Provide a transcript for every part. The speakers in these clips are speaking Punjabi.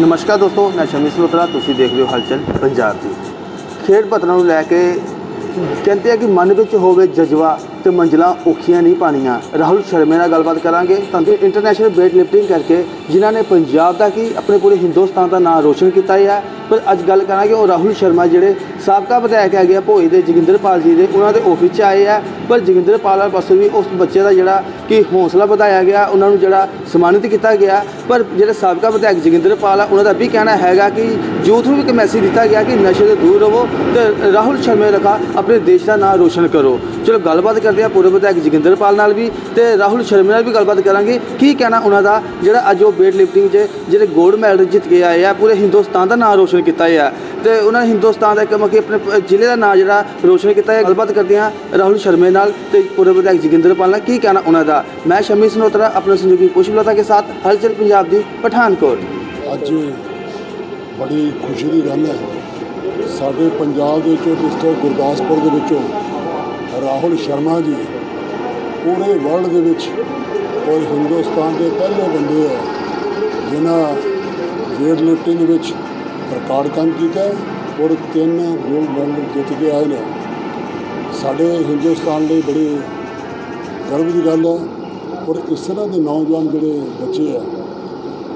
ਨਮਸਕਾਰ ਦੋਸਤੋ, ਮੈਂ ਸ਼ਮੀ ਸਲੋਤਰਾ, ਤੁਸੀਂ ਦੇਖ ਰਹੇ ਹੋ ਹਲਚਲ ਪੰਜਾਬ ਦੀ। ਖੇਡ ਪਤਨਾਂ ਨੂੰ ਲੈ ਕੇ ਕਹਿੰਦੇ ਆ ਕਿ ਮਨ ਵਿੱਚ ਹੋਵੇ ਜਜ਼ਬਾ ਤੇ ਮੰਜ਼ਲਾਂ ਔਖੀਆਂ ਨਹੀਂ ਪਾਣੀਆਂ ਰਾਹੁਲ ਸ਼ਰਮੇ ਨਾਲ ਗੱਲਬਾਤ ਕਰਾਂਗੇ। ਤਾਂ ਇੰਟਰਨੈਸ਼ਨਲ ਵੇਟ ਲਿਫਟਿੰਗ ਕਰਕੇ ਜਿਨ੍ਹਾਂ ਨੇ ਪੰਜਾਬ ਦਾ ਕੀ ਆਪਣੇ ਪੂਰੇ ਹਿੰਦੁਸਤਾਨ ਦਾ ਨਾਮ ਰੋਸ਼ਨ ਕੀਤਾ ਹੈ ਪਰ ਅੱਜ ਗੱਲ ਕਰਾਂਗੇ ਉਹ ਰਾਹੁਲ ਸ਼ਰਮਾ ਜਿਹੜੇ ਸਾਬਕਾ ਵਿਧਾਇਕ ਹੈਗੇ ਆ ਭੋਏ ਦੇ ਜੋਗਿੰਦਰਪਾਲ ਜੀ ਦੇ, ਉਹਨਾਂ ਦੇ ਆਫਿਸ 'ਚ ਆਏ ਆ। ਪਰ ਜੋਗਿੰਦਰਪਾਲ ਪਾਸੋਂ ਵੀ ਉਸ ਬੱਚੇ ਦਾ ਜਿਹੜਾ ਕਿ ਹੌਸਲਾ ਵਧਾਇਆ ਗਿਆ, ਉਹਨਾਂ ਨੂੰ ਜਿਹੜਾ ਸਨਮਾਨਿਤ ਕੀਤਾ ਗਿਆ। ਪਰ ਜਿਹੜੇ ਸਾਬਕਾ ਵਿਧਾਇਕ ਜੋਗਿੰਦਰਪਾਲ ਆ, ਉਹਨਾਂ ਦਾ ਵੀ ਕਹਿਣਾ ਹੈਗਾ ਕਿ ਯੂਥ ਨੂੰ ਵੀ ਇੱਕ ਮੈਸੇਜ ਦਿੱਤਾ ਗਿਆ ਕਿ ਨਸ਼ੇ ਤੋਂ ਦੂਰ ਰਹੋ ਤੇ ਰਾਹੁਲ ਸ਼ਰਮੇ ਲਖਾ ਆਪਣੇ ਦੇਸ਼ ਦਾ ਨਾਮ ਰੋਸ਼ਨ ਕਰੋ। ਚਲੋ ਗੱਲਬਾਤ ਕਰਦੇ ਆ ਪੂਰੇ ਵਿਧਾਇਕ ਜੋਗਿੰਦਰਪਾਲ ਨਾਲ ਵੀ ਤੇ ਰਾਹੁਲ ਸ਼ਰਮੇ ਨਾਲ ਵੀ ਗੱਲਬਾਤ ਕਰਾਂਗੇ। ਕੀ ਕਹਿਣਾ ਉਹਨਾਂ ਦਾ? ਜਿਹੜਾ ਅੱਜ ਉਹ ਵੇਟ ਲਿਫਟਿੰਗ 'ਚ ਜਿਹੜੇ 골ਡ ਮੈਡਲ ਜਿੱਤ ਕੇ ਆਏ ਆ, ਪੂਰੇ ਹਿੰਦੁਸਤਾਨ ਦਾ ਨਾਮ ਰੋਸ਼ਨ ਕੀਤਾ ਹੈ ਤੇ ਉਹਨਾਂ ਨੇ ਹਿੰਦੁਸਤਾਨ ਦਾ ਇੱਕ ਮੱਕੀ ਆਪਣੇ ਜ਼ਿਲ੍ਹੇ ਦਾ ਨਾਮ ਜਿਹੜਾ ਰੋਸ਼ਨ ਕੀਤਾ ਹੈ। ਗੱਲਬਾਤ ਕਰਦੇ ਹਾਂ ਰਾਹੁਲ ਸ਼ਰਮੇ ਨਾਲ ਤੇ ਪੂਰੇ ਵਿਧਾਇਕ ਜੋਗਿੰਦਰਪਾਲ ਨਾਲ। ਕੀ ਕਹਿਣਾ ਉਹਨਾਂ ਦਾ? ਮੈਂ ਸ਼ਮੀ ਸਨੋਤਰਾ, ਆਪਣੇ ਸੰਯੋਗੀ ਪੁਸ਼ਪਲਤਾ ਕੇ ਸਾਥ, ਹਲਚਲ ਪੰਜਾਬ ਦੀ ਪਠਾਨਕੋਟ। ਅੱਜ ਬੜੀ ਖੁਸ਼ੀ ਦੀ ਗੱਲ ਹੈ। ਸਾਡੇ ਪੰਜਾਬ ਦੇ ਵਿੱਚੋਂ, ਡਿਸਟ੍ਰਿਕਟ ਗੁਰਦਾਸਪੁਰ ਦੇ ਵਿੱਚੋਂ ਰਾਹੁਲ ਸ਼ਰਮਾ ਜੀ ਪੂਰੇ ਵਰਲਡ ਦੇ ਵਿੱਚ ਔਰ ਹਿੰਦੁਸਤਾਨ ਦੇ ਪਹਿਲੇ ਬੰਦੇ ਆ ਜਿਨ੍ਹਾਂ ਵੇਟ ਲਿਫਟਿੰਗ ਵਿੱਚ ਰਿਕਾਰਡ ਕੰਮ ਕੀਤਾ ਔਰ ਤਿੰਨ ਗੋਲਡ ਮੈਡਲ ਜਿੱਤ ਕੇ ਆਏ ਨੇ। ਸਾਡੇ ਹਿੰਦੁਸਤਾਨ ਲਈ ਬੜੀ ਗਰਵ ਦੀ ਗੱਲ ਹੈ ਔਰ ਇਸ ਤਰ੍ਹਾਂ ਦੇ ਨੌਜਵਾਨ ਜਿਹੜੇ ਬੱਚੇ ਆ,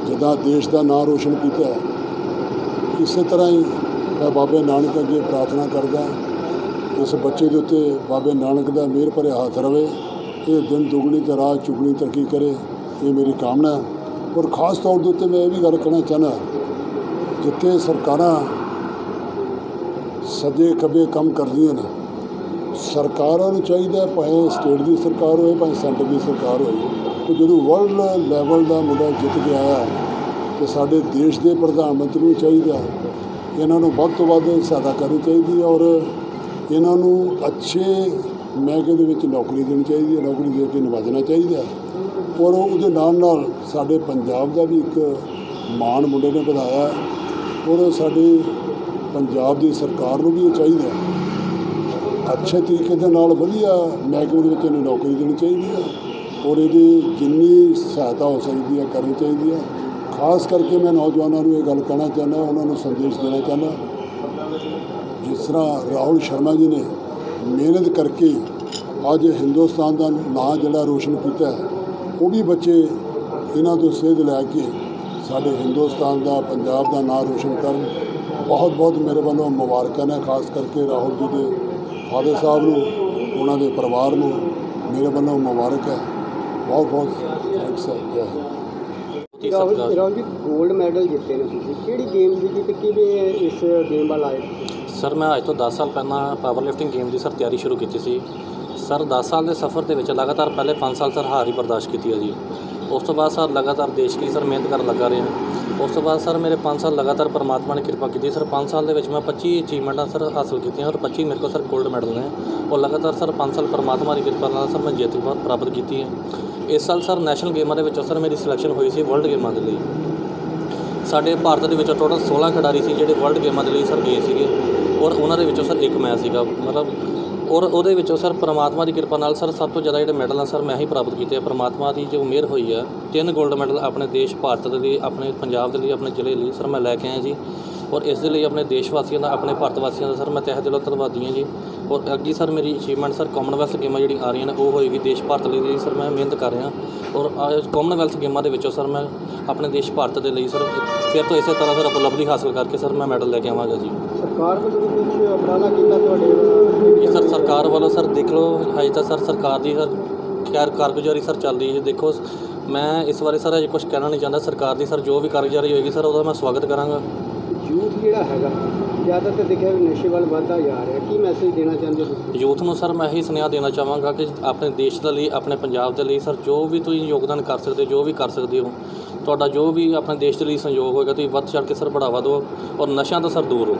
ਜਿੱਦਾਂ ਦੇਸ਼ ਦਾ ਨਾਂ ਰੋਸ਼ਨ ਕੀਤਾ ਹੈ ਇਸੇ ਤਰ੍ਹਾਂ ਹੀ ਮੈਂ ਬਾਬੇ ਨਾਨਕ ਅੱਗੇ ਪ੍ਰਾਰਥਨਾ ਕਰਦਾ, ਇਸ ਬੱਚੇ ਦੇ ਉੱਤੇ ਬਾਬੇ ਨਾਨਕ ਦਾ ਮਿਹਰ ਭਰਿਆ ਹੱਥ ਰਵੇ, ਇਹ ਦਿਨ ਦੁਗਣੀ ਤੇ ਰਾਤ ਚੁਗਣੀ ਤਰੱਕੀ ਕਰੇ, ਇਹ ਮੇਰੀ ਕਾਮਨਾ ਹੈ। ਔਰ ਖਾਸ ਤੌਰ ਦੇ ਉੱਤੇ ਮੈਂ ਇਹ ਵੀ ਗੱਲ ਕਹਿਣਾ ਚਾਹੁੰਦਾ ਜਿੱਥੇ ਸਰਕਾਰਾਂ ਸੱਜੇ ਖੱਬੇ ਕੰਮ ਕਰਦੀਆਂ ਨੇ, ਸਰਕਾਰਾਂ ਨੂੰ ਚਾਹੀਦਾ ਭਾਵੇਂ ਸਟੇਟ ਦੀ ਸਰਕਾਰ ਹੋਵੇ, ਭਾਵੇਂ ਸੈਂਟਰ ਦੀ ਸਰਕਾਰ ਹੋਵੇ, ਕਿ ਜਦੋਂ ਵਰਲਡ ਲੈਵਲ ਦਾ ਮੁੰਡਾ ਜਿੱਤ ਕੇ ਆਇਆ ਤੇ ਸਾਡੇ ਦੇਸ਼ ਦੇ ਪ੍ਰਧਾਨ ਮੰਤਰੀ ਨੂੰ ਚਾਹੀਦਾ ਇਹਨਾਂ ਨੂੰ ਵੱਧ ਤੋਂ ਵੱਧ ਸਹਾਇਤਾ ਕਰਨੀ ਚਾਹੀਦੀ ਹੈ ਔਰ ਇਹਨਾਂ ਨੂੰ ਅੱਛੇ ਮਹਿਕਮੇ ਦੇ ਵਿੱਚ ਨੌਕਰੀ ਦੇਣੀ ਚਾਹੀਦੀ ਹੈ, ਨੌਕਰੀ ਦੇ ਕੇ ਨਿਵਾਜਣਾ ਚਾਹੀਦਾ ਔਰ ਉਹਦੇ ਨਾਲ ਨਾਲ ਸਾਡੇ ਪੰਜਾਬ ਦਾ ਵੀ ਇੱਕ ਮਾਣ ਮੁੰਡੇ ਨੇ ਵਧਾਇਆ ਔਰ ਸਾਡੇ ਪੰਜਾਬ ਦੀ ਸਰਕਾਰ ਨੂੰ ਵੀ ਇਹ ਚਾਹੀਦਾ ਹੈ। ਅੱਛੇ ਤਰੀਕੇ ਦੇ ਨਾਲ ਵਧੀਆ ਮਹਿਕਮੇ ਦੇ ਵਿੱਚ ਇਹਨੂੰ ਨੌਕਰੀ ਦੇਣੀ ਚਾਹੀਦੀ ਹੈ ਔਰ ਇਹਦੀ ਜਿੰਨੀ ਸਹਾਇਤਾ ਹੋ ਸਕਦੀ ਹੈ ਕਰਨੀ ਚਾਹੀਦੀ ਹੈ। ਖਾਸ ਕਰਕੇ ਮੈਂ ਨੌਜਵਾਨਾਂ ਨੂੰ ਇਹ ਗੱਲ ਕਹਿਣਾ ਚਾਹੁੰਦਾ, ਉਹਨਾਂ ਨੂੰ ਸੰਦੇਸ਼ ਦੇਣਾ ਚਾਹੁੰਦਾ, ਜਿਸ ਤਰ੍ਹਾਂ ਰਾਹੁਲ ਸ਼ਰਮਾ ਜੀ ਨੇ ਮਿਹਨਤ ਕਰਕੇ ਅੱਜ ਹਿੰਦੁਸਤਾਨ ਦਾ ਨਾਂ ਜਿਹੜਾ ਰੋਸ਼ਨ ਕੀਤਾ ਹੈ, ਉਹ ਵੀ ਬੱਚੇ ਇਹਨਾਂ ਤੋਂ ਸੇਧ ਲੈ ਕੇ ਸਾਡੇ ਹਿੰਦੁਸਤਾਨ ਦਾ ਪੰਜਾਬ ਦਾ ਨਾਂ ਰੋਸ਼ਨ ਕਰਨ ਬਹੁਤ ਬਹੁਤ ਮੇਰੇ ਵੱਲੋਂ ਮੁਬਾਰਕਾਂ ਨੇ ਖਾਸ ਕਰਕੇ ਰਾਹੁਲ ਜੀ ਦੇ ਫਾਦਰ ਸਾਹਿਬ ਨੂੰ ਉਹਨਾਂ ਦੇ ਪਰਿਵਾਰ ਨੂੰ ਮੇਰੇ ਵੱਲੋਂ ਮੁਬਾਰਕ ਹੈ। ਬਹੁਤ ਬਹੁਤ ਥੈਂਕਸ ਹੈ ਜੈ ਹਿੰਦ। ਰਾਹੁਲ ਰਾਹੁਲ ਜੀ 골ਡ ਮੈਡਲ ਜਿੱਤੇ ਨੇ ਤੁਸੀਂ। ਕਿਹੜੀ ਗੇਮ ਦੀ ਤੇ ਕਿਹਦੇ ਇਸ ਗੇਮ ਵੱਲ ਆਏ? ਸਰ ਮੈਂ ਅੱਜ ਤੋਂ 10 ਸਾਲ ਪਹਿਲਾਂ ਪਾਵਰ ਲਿਫਟਿੰਗ ਗੇਮ ਦੀ ਸਰ ਤਿਆਰੀ ਸ਼ੁਰੂ ਕੀਤੀ ਸੀ। ਸਰ 10 ਸਾਲ ਦੇ ਸਫ਼ਰ ਦੇ ਵਿੱਚ ਲਗਾਤਾਰ ਪਹਿਲੇ 5 ਸਾਲ ਸਰ ਹਾਰ ਹੀ ਬਰਦਾਸ਼ਤ ਕੀਤੀ ਹੈ ਜੀ। ਉਸ ਤੋਂ ਬਾਅਦ ਸਰ ਲਗਾਤਾਰ ਦੇਸ਼ ਲਈ ਸਰ ਮਿਹਨਤ ਕਰਨ ਲੱਗਾ ਰਿਹਾ। ਉਸ ਤੋਂ ਬਾਅਦ ਸਰ ਮੇਰੇ 5 ਸਾਲ ਲਗਾਤਾਰ ਪਰਮਾਤਮਾ ਨੇ ਕਿਰਪਾ ਕੀਤੀ। ਸਰ 5 ਸਾਲ ਦੇ ਵਿੱਚ ਮੈਂ 25 ਅਚੀਵਮੈਂਟਾਂ ਸਰ ਹਾਸਲ ਕੀਤੀਆਂ ਔਰ 25 ਮੇਰੇ ਕੋਲ ਸਰ 골ਡ ਮੈਡਲ ਨੇ। ਔਰ ਲਗਾਤਾਰ ਸਰ 5 ਸਾਲ ਪਰਮਾਤਮਾ ਦੀ ਕਿਰਪਾ ਨਾਲ ਸਰ ਮੈਂ ਜਿੱਤ ਪ੍ਰਾਪਤ ਕੀਤੀ ਹੈ। ਇਸ ਸਾਲ ਸਰ ਨੈਸ਼ਨਲ ਗੇਮਾਂ ਦੇ ਵਿੱਚੋਂ ਸਰ ਮੇਰੀ ਸਿਲੈਕਸ਼ਨ ਹੋਈ ਸੀ ਵਰਲਡ ਗੇਮਾਂ ਦੇ ਲਈ। ਸਾਡੇ ਭਾਰਤ ਦੇ ਵਿੱਚੋਂ ਟੋਟਲ 16 ਖਿਡਾਰੀ ਸੀ ਜਿਹੜੇ ਵਰਲਡ ਗੇਮਾਂ ਦੇ ਲਈ ਸਰ ਗਏ ਸੀਗੇ। ਔਰ ਉਹਨਾਂ ਦੇ ਵਿੱਚੋਂ ਸਰ ਇੱਕ ਮੈਂ ਸੀਗਾ। ਮਤਲਬ ਔਰ ਉਹਦੇ ਵਿੱਚੋਂ ਸਰ ਪ੍ਰਮਾਤਮਾ ਦੀ ਕਿਰਪਾ ਨਾਲ ਸਰ ਸਭ ਤੋਂ ਜ਼ਿਆਦਾ ਜਿਹੜੇ ਮੈਡਲ ਆ ਸਰ ਮੈਂ ਹੀ ਪ੍ਰਾਪਤ ਕੀਤੇ ਆ। ਪ੍ਰਮਾਤਮਾ ਦੀ ਜੋ ਮਿਹਰ ਹੋਈ ਆ, ਤਿੰਨ 골ਡ ਮੈਡਲ ਆਪਣੇ ਦੇਸ਼, ਭਾਰਤ ਦੇ ਲਈ, ਆਪਣੇ ਪੰਜਾਬ ਦੇ ਲਈ, ਆਪਣੇ ਜ਼ਿਲ੍ਹੇ ਲਈ, ਸਰ ਮੈਂ ਲੈ ਕੇ ਆਇਆ ਜੀ। ਔਰ ਇਸ ਦੇ ਲਈ ਆਪਣੇ ਦੇਸ਼ ਵਾਸੀਆਂ ਦਾ ਆਪਣੇ ਭਾਰਤ ਵਾਸੀਆਂ ਦਾ ਸਰ ਮੈਂ ਤਹਿ ਦਿਲੋਂ ਧੰਨਵਾਦੀ ਹਾਂ ਜੀ। ਔਰ ਅੱਗੇ ਸਰ ਮੇਰੀ ਅਚੀਵਮੈਂਟ ਸਰ ਕਾਮਨਵੈਲਥ ਗੇਮਾਂ ਜਿਹੜੀਆਂ ਆ ਰਹੀਆਂ ਨੇ ਉਹ ਹੋਏਗੀ ਦੇਸ਼ ਭਾਰਤ ਲਈ ਲਈ ਸਰ ਮੈਂ ਮਿਹਨਤ ਕਰ ਰਿਹਾ। ਔਰ ਕਾਮਨਵੈਲਥ ਗੇਮਾਂ ਦੇ ਵਿੱਚੋਂ ਸਰ ਮੈਂ ਆਪਣੇ ਦੇਸ਼ ਭਾਰਤ ਦੇ ਲਈ ਸਰ ਫਿਰ ਤੋਂ ਇਸੇ ਤਰ੍ਹਾਂ ਸਰ ਉਪਲਬਧੀ ਹਾਸਲ ਕਰਕੇ ਸਰ ਮੈਂ ਮੈਡਲ ਲੈ ਕੇ ਆਵਾਂਗਾ ਜੀ। ਸਰਕਾਰ ਵੱਲੋਂ ਵੀ ਕੁਝ ਉਪਰਾਲਾ ਕੀਤਾ ਤੁਹਾਡੇ ਵੱਲ? ਇਹ ਸਰ ਸਰਕਾਰ ਵੱਲੋਂ ਸਰ ਦੇਖ ਲਓ ਹਜੇ ਤਾਂ ਸਰ ਸਰਕਾਰ ਦੀ ਸਰ ਖੈਰ ਕਾਰਗੁਜ਼ਾਰੀ ਸਰ ਚੱਲ ਰਹੀ ਹੈ। ਦੇਖੋ ਮੈਂ ਇਸ ਬਾਰੇ ਸਰ ਅਜੇ ਕੁਝ ਕਹਿਣਾ ਨਹੀਂ ਚਾਹੁੰਦਾ। ਸਰਕਾਰ ਦੀ ਸਰ ਜੋ ਵੀ ਕਾਰਗੁਜ਼ਾਰੀ ਹੋਏਗੀ ਸਰ ਉਹਦਾ ਮੈਂ ਸਵਾਗਤ ਕਰਾਂਗਾ। ਯੂਥ ਜਿਹੜਾ ਹੈਗਾ, ਜ਼ਿਆਦਾਤਰ ਦੇਖਿਆ ਵੀ ਨਸ਼ੇ ਵੱਲ ਵੱਧਦਾ ਜਾ ਰਿਹਾ। ਕੀ ਮੈਸੇਜ ਦੇਣਾ ਚਾਹੁੰਦੇ ਹੋ ਤੁਸੀਂ? ਯੂਥ ਨੂੰ ਸਰ ਮੈਂ ਇਹੀ ਸੁਨੇਹਾ ਦੇਣਾ ਚਾਹਾਂਗਾ ਕਿ ਆਪਣੇ ਦੇਸ਼ ਦੇ ਲਈ, ਆਪਣੇ ਪੰਜਾਬ ਦੇ ਲਈ ਸਰ ਜੋ ਵੀ ਤੁਸੀਂ ਯੋਗਦਾਨ ਕਰ ਸਕਦੇ ਜੋ ਵੀ ਕਰ ਸਕਦੇ ਹੋ, ਤੁਹਾਡਾ ਜੋ ਵੀ ਆਪਣੇ ਦੇਸ਼ ਦੇ ਲਈ ਸਹਿਯੋਗ ਹੋਏਗਾ, ਤੁਸੀਂ ਵੱਧ ਚੜ੍ਹ ਕੇ ਸਰ ਬੜਾਵਾ ਦਿਓ ਔਰ ਨਸ਼ਿਆਂ ਤੋਂ ਸਰ ਦੂਰ ਹੋ